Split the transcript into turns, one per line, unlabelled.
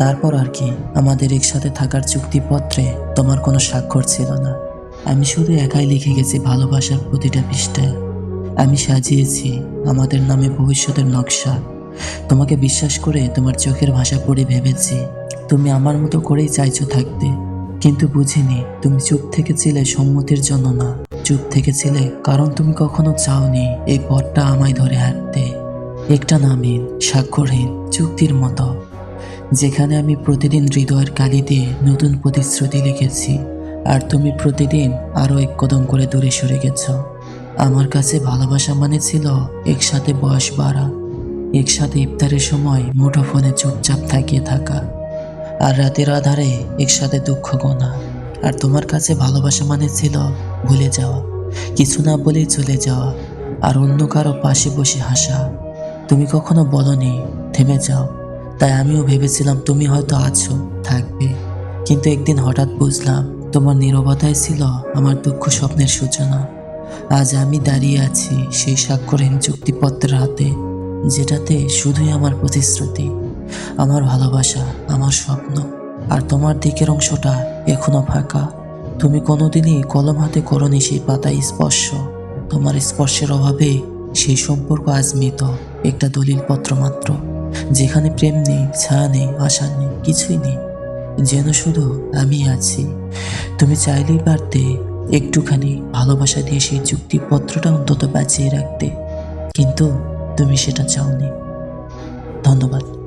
তারপর আর কি, আমাদের একসাথে থাকার চুক্তিপত্রে তোমার কোনো স্বাক্ষর ছিল না। আমি শুধু একাই লিখে গেছি ভালোবাসার প্রতিটা পৃষ্ঠায়। আমি সাজিয়েছি আমাদের নামে ভবিষ্যতের নকশা। তোমাকে বিশ্বাস করে তোমার চোখের ভাষা পড়ে ভেবেছি। তুমি আমার মতো করেই চাইছো থাকতে। কিন্তু বুঝিনি, তুমি চুপ থেকেছিলে সম্মতির জন্য না। চুপ থেকেছিলে কারণ তুমি কখনো চাওনি এই পথটা আমায় ধরে হাঁটতে। একটা নামহীন, স্বাক্ষরহীন চুক্তির মতো। যেখানে আমি প্রতিদিন হৃদয়ের কালি দিয়ে নতুন প্রতিশ্রুতি লিখেছি। আর তুমি প্রতিদিন আরও এক কদম করে দূরে সরে গেছ। আমার কাছে ভালোবাসা মানে ছিল একসাথে বয়স বাড়া, একসাথে ইফতারের সময় মুঠোফোনে চুপচাপ থাকিয়ে থাকা, আর রাতের আধারে একসাথে দুঃখ গোনা। আর তোমার কাছে ভালোবাসা মানে ছিল ভুলে যাওয়া, কিছু না বলেই চলে যাওয়া, আর অন্য কারও পাশে বসে হাসা। তুমি কখনো বলনি, থেমে যাও। তাই আমিও ভেবেছিলাম তুমি হয়তো আছো, থাকবে। কিন্তু একদিন হঠাৎ বুঝলাম, তোমার নীরবতায় ছিল আমার দুঃখ স্বপ্নের সূচনা। আজ আমি দাঁড়িয়ে আছি সেই স্বাক্ষরহীন চুক্তিপত্রের হাতে, যেটাতে শুধুই আমার প্রতিশ্রুতি, আমার ভালোবাসা, আমার স্বপ্ন, আর তোমার দিকের অংশটা এখনও ফাঁকা। তুমি কোনোদিনই কলম হাতে করনি সেই পাতায় স্পর্শ, তোমার স্পর্শের অভাবে সেই সম্পর্ক আজ মৃত, একটা দলিল পত্র মাত্র। যেখানে প্রেম নেই, ছায়া নেই, আশা নেই, কিছুই নেই, যেন শুধু আমি আছি। তুমি চাইলেই পারতে একটুখানি ভালোবাসা দিয়ে সেই চুক্তিপত্রটা অন্তত বাঁচিয়ে রাখতে, কিন্তু তুমি সেটা চাওনি। ধন্যবাদ।